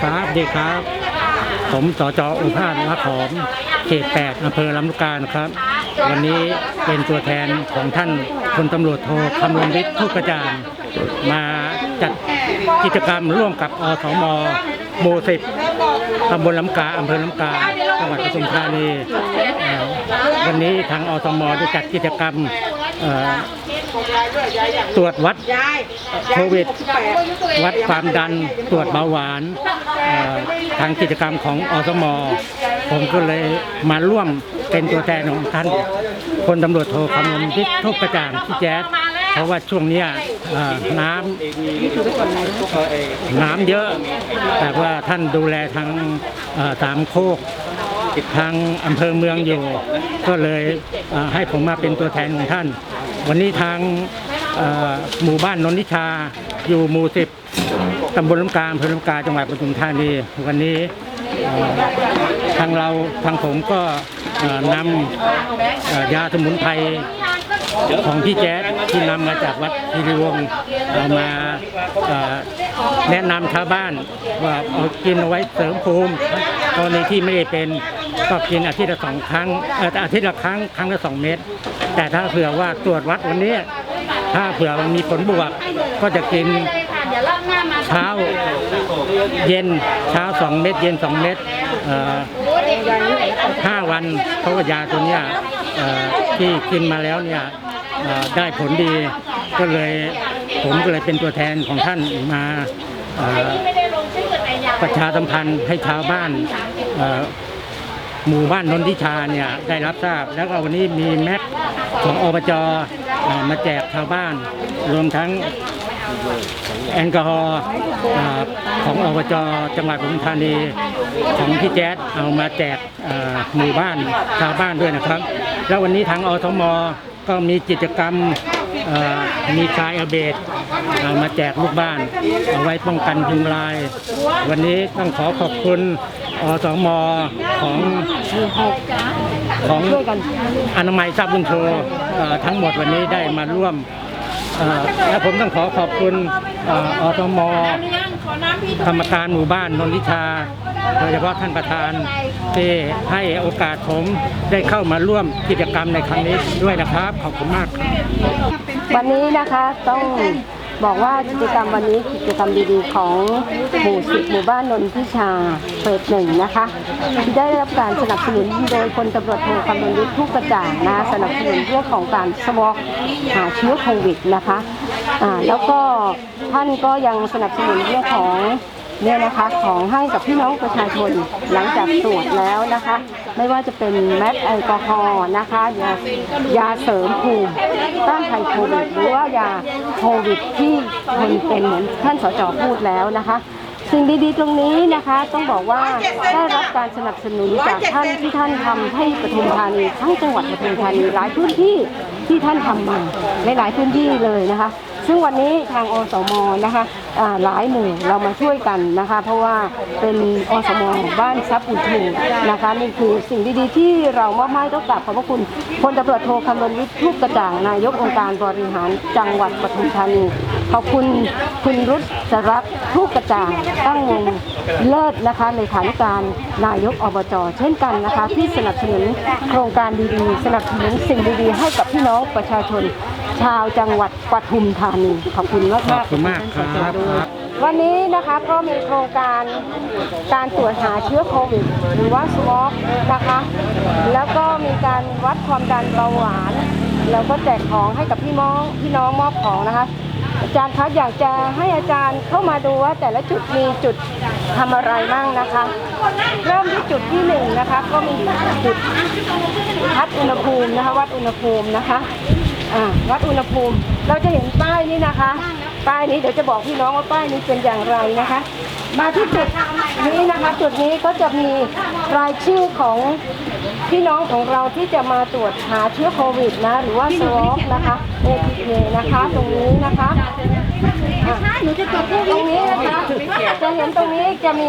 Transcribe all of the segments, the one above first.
ครับดีครับ ผมสจอุภาสวัดหอมเขต8อำเภอลำลูกกานะครับ วันนี้เป็นตัวแทนของท่านพลตำรวจโทคำรณวิทย์ทุกกระจางมาจัดกิจกรรมร่วมกับอสมโมสิบตำบลลำกาอำเภอลำกาจังหวัดปทุมธานีเอ่อวันนี้ทางอสมได้จัดกิจกรรม ตรวจวัดโควิด วัดความดันตรวจเบาหวานทางกิจกรรมของอสม ผมก็เลยมาร่วมเป็นตัวแทนของท่านพลตำรวจโทคำนวณวิทย์ทุกกระจ่างที่แจ๊ดเพราะว่าช่วงนี้น้ำน้ำเยอะ แต่ว่าท่านดูแลทางสามโคก ทางอำเภอเมืองอยู่ ก็เลยให้ผมมาเป็นตัวแทนของท่าน วันนี้ทางหมู่บ้านนนทิชาอยู่หมู่สิบตำบลลำกาอำเภอลำกาจังหวัดปทุมธานีวันนี้ทางเราทางผมก็นำยาสมุนไพรของพี่แจ๊ดที่นำมาจากวัดพิริวงศ์เอามาแนะนำชาวบ้านว่าเอากินเอาไว้เสริมภูมิกรณีที่ไม่ได้เป็น ก็กินอาทิตย์ละสองครั้งเอ่ออาทิตย์ละครั้งครั้งละสองเม็ดแต่ถ้าเผื่อว่าตรวจวัดวันนี้ถ้าเผื่อมันมีผลบวกก็จะกินเช้าเย็นเช้าสองเม็ดเย็นสองเม็ดห้าวันเพราะว่ายาตัวนี้ที่กินมาแล้วเนี่ยได้ผลดีก็เลยผมก็เลยเป็นตัวแทนของท่านมาประชาสัมพันธ์ให้ชาวบ้าน หมู่บ้านนนทิชาเนี่ยได้รับทราบ แล้วก็วันนี้มีแม็กของอบจอมาแจกชาวบ้าน รวมทั้งแอลกอฮอล์ของอบจจังหวัดปทุมธานีของพี่แจ๊ดเอามาแจกหมู่บ้านชาวบ้านด้วยนะครับ แล้ววันนี้ทางอทมก็มีกิจกรรม มีคายอเบดเอามาแจกลูกบ้าน เอาไว้ป้องกันยุงลาย วันนี้ต้องขอขอบคุณอสมของของอนามัยทรัพย์บุญโชทั้งหมดวันนี้ได้มาร่วมและผมต้องขอขอบคุณเอ่ออสมกรรมการหมู่บ้านนนทิชา โดยเฉพาะท่านประธานที่ให้โอกาสผมได้เข้ามาร่วมกิจกรรมในครั้งนี้ด้วยนะครับ ขอบคุณมากวันนี้นะคะต้องบอกว่ากิจกรรมวันนี้กิจกรรมดีๆ ของหมู่สิบหมู่บ้านนนทิชาเฟสหนึ่งนะคะที่ได้รับการสนับสนุนโดยพลตำรวจโทคำนวณวิทย์ทุกกระจ่างนะสนับสนุนเรื่องของการสวอกหาเชื้อโควิดนะคะอ่าแล้วก็ท่านก็ยังสนับสนุนเรื่องของ เนี่ยนะคะของให้กับพี่น้องประชาชนหลังจากตรวจแล้วนะคะ ไม่ว่าจะเป็นแมสแอลกอฮอล์นะคะยายาเสริมภูมิต้านภัยโควิดหรือว่ายาโควิดที่คนเป็นเหมือนท่านสจพูดแล้วนะคะสิ่งดีๆ ตรงนี้นะคะต้องบอกว่าได้รับการสนับสนุนจากท่านที่ท่านทำให้ปทุมธานีทั้งจังหวัดปทุมธานีหลายพื้นที่ที่ท่านทำมาหลายๆพื้นที่เลยนะคะ ซึ่งวันนี้ทางอสมนะคะหลายหมู่เรามาช่วยกันนะคะ เพราะว่าเป็นอสมบ้านทรัพย์อุทูนะคะนี่คือสิ่งดีๆ ที่เรามอบให้ต้องกราบขอบพระคุณพลตำรวจโทคำนวณวิทย์ทุกกระจ่างนายกองค์การบริหารจังหวัดปทุมธานีขอบคุณคุณรุษสรัตน์ทุกกระจ่างตั้งวงเลิศนะคะในฐานการนายกอบจเช่นกันนะคะ ที่สนับสนุนโครงการดีๆ สนับสนุนสิ่งดีๆ ให้กับพี่น้องประชาชน ชาวจังหวัดปทุมธานีขอบคุณมากขอบคุณมากครับวันนี้นะคะก็มีโครงการการตรวจหาเชื้อโควิดหรือว่าสวอปนะคะ แล้วก็มีการวัดความดันเบาหวาน แล้วก็แจกของให้กับพี่น้องพี่น้องมอบของนะคะอาจารย์คะอยากจะให้อาจารย์เข้ามาดูว่าแต่ละจุดมีจุดทำอะไรบ้างนะคะ เริ่มที่จุดที่หนึ่งนะคะ ก็มีจุดวัดอุณหภูมินะคะ วัดอุณหภูมินะคะ อ่าวัดอุณหภูมิ เราจะเห็นป้ายนี้นะคะ ป้ายนี้เดี๋ยวจะบอกพี่น้องว่าป้ายนี้เป็นอย่างไรนะคะ มาที่จุดนี้นะคะ จุดนี้ก็จะมีรายชื่อของพี่น้องของเราที่จะมาตรวจหาเชื้อโควิดนะ หรือว่าสวอปนะคะ ATK นะคะ ตรงนี้นะคะอะหนูจะตรวจตรงนี้นะคะจะเห็นตรงนี้จะมี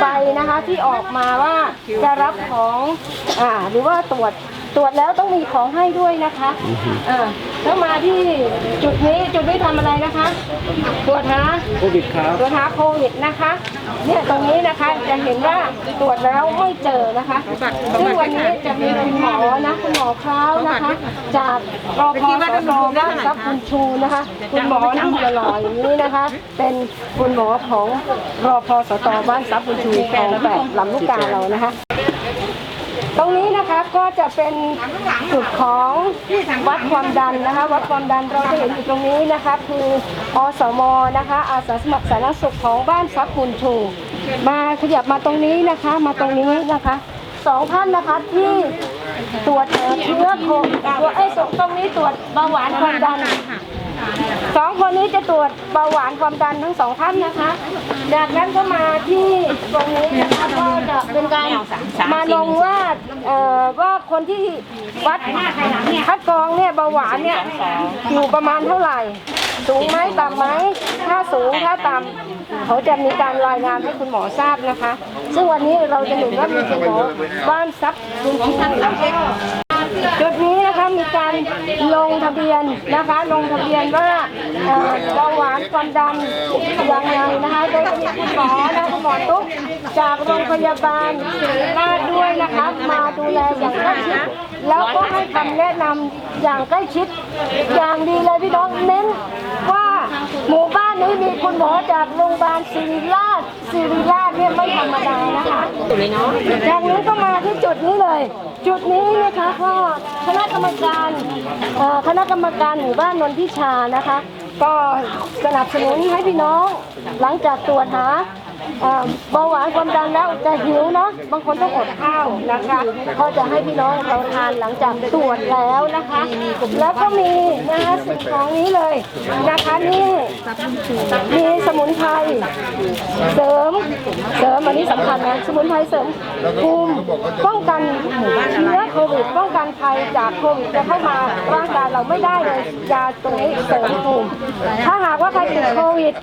ใบนะคะที่ออกมาว่าจะรับของอ่าหรือว่าตรวจ ตรวจแล้วต้องมีของให้ด้วยนะคะอ่าแล้วมาที่จุดนี้จุดนี้ทำอะไรนะคะ ตรวจหาโควิดครับตรวจหาโควิดนะคะ เนี่ยตรงนี้นะคะจะเห็นว่าตรวจแล้วไม่เจอนะคะซึ่งวันนี้จะมีคุณหมอนะคุณหมอคร้าวนะคะ จากรพสตบ้านทรัพย์คุณชูนะคะ คุณหมอนั่งหล่อๆอย่างนี้นะคะ เป็นคุณหมอของรพสตบ้านทรัพย์คุณชูของแปดลำลูกกาเรานะคะ ตรงนี้นะคะก็จะเป็นจุดของวัดความดันนะคะ วัดความดันเราจะเห็นอยู่ตรงนี้นะคะคืออสมนะคะอาสาสมัครสาธารณสุขของบ้านซับคุณชูมาขยับมาตรงนี้นะคะมาตรงนี้นะคะสองท่านนะคะที่ตรวจเชื้อโควิดตัวไอ้ตรงนี้ตรวจเบาหวานความดัน สองคนนี้จะตรวจเบาหวานความดันทั้งสองท่านนะคะ จากนั้นก็มาที่ตรงนี้นะคะก็จะเป็นการมาลงว่าเอ่อว่าคนที่วัดคัดกรองเนี่ยเบาหวานเนี่ยอยู่ประมาณเท่าไหร่ สูงไหมต่ำไหมถ้าสูงถ้าต่ำเขาจะมีการรายงานให้คุณหมอทราบนะคะ ซึ่งวันนี้เราจะเห็นว่ามีคุณหมอบ้านซับคุณชูจุดนี้นะคะ มีการลงทะเบียนนะคะ ลงทะเบียนว่าเอ่อเบาหวานความดันยังไงนะคะโดยจะมีคุณหมอนะคุณหมอตุ๊กจากโรงพยาบาลศิริราชด้วยนะคะมาดูแลอย่างใกล้ชิดแล้วก็ให้คำแนะนำอย่างใกล้ชิด อย่างดีเลยพี่น้องเน้นว่าหมู่บ้านนี้มีคุณหมอจากโรงพยาบาลศิริราช ศิริราชเนี่ยไม่ธรรมดานะคะจากนี้ก็มาที่จุดนี้เลย จุดนี้นะคะก็คณะกรรมการคณะกรรมการหมู่บ้านนนทิชานะคะ ก็สนับสนุนให้พี่น้อง หลังจากตรวจหา เบาหวานความดันแล้วจะหิวเนาะบางคนต้องอดข้าวนะคะก็จะให้พี่น้องเราทานหลังจากตรวจแล้วนะคะ แล้วก็มีนะคะสิ่งของนี้เลยนะคะนี่มีสมุนไพรเสริมเสริมอันนี้สำคัญนะสมุนไพรเสริมภูมิป้องกันเชื้อโควิดป้องกันภัยจากโควิดจะเข้ามาร่างกายเราไม่ได้เลยยาตรงนี้เสริมภูมิถ้าหากว่าใครติดโควิด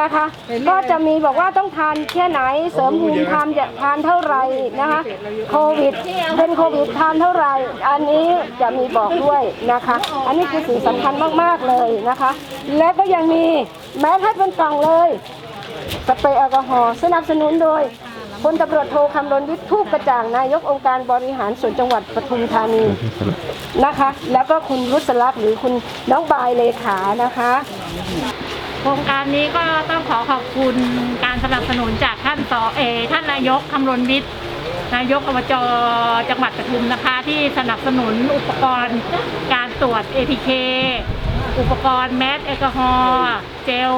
นะคะ ก็จะมีบอกว่าต้องทานแค่ไหน เสริมภูมิทานจะทานเท่าไหร่นะคะ โควิดเป็นโควิดทานเท่าไหร่ อันนี้จะมีบอกด้วยนะคะ อันนี้คือสิ่งสำคัญมากๆเลยนะคะ และก็ยังมีแม้ให้เป็นกล่องเลยสเปรย์แอลกอฮอล์สนับสนุนโดยพลตำรวจโทคำรณวิทย์ทูปกระจ่างนายกองค์การบริหารส่วนจังหวัดปทุมธานีนะคะ แล้วก็คุณรุษลักษ์หรือคุณน้องบายเลขานะคะ โครงการนี้ก็ต้องขอขอบคุณการสนับสนุนจากท่านสอเอท่านนายกคำรณวิทย์นายกอบจจังหวัดปทุมนะคะ ที่สนับสนุนอุปกรณ์การตรวจ ATK อุปกรณ์แมสแอลกอฮอล์เจล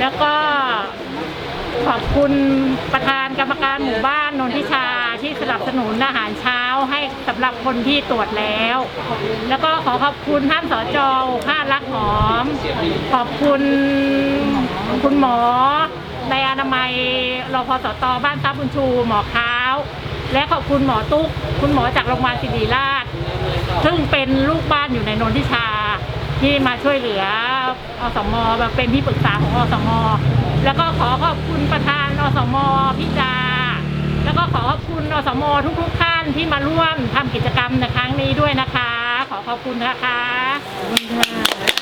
แล้วก็ขอบคุณประธานกรรมการหมู่บ้านนนทิชา ที่สนับสนุนอาหารเช้าให้สำหรับคนที่ตรวจแล้ว แล้วก็ขอขอบคุณท่านสจภารักหอม ขอบคุณคุณหมอ ในอนามัยรพสตบ้านซับบุญชูหมอค้าว และขอบคุณหมอตุ๊ก คุณหมอจากโรงพยาบาลศิริราช ซึ่งเป็นลูกบ้านอยู่ในนนทิชา ที่มาช่วยเหลืออสมแบบเป็นที่ปรึกษาของอสม แล้วก็ขอขอบคุณประธานอสมพิจา ก็ขอขอบคุณอสมทุกๆท่านที่มาร่วมทำกิจกรรมในครั้งนี้ด้วยนะคะ ขอขอบคุณนะคะ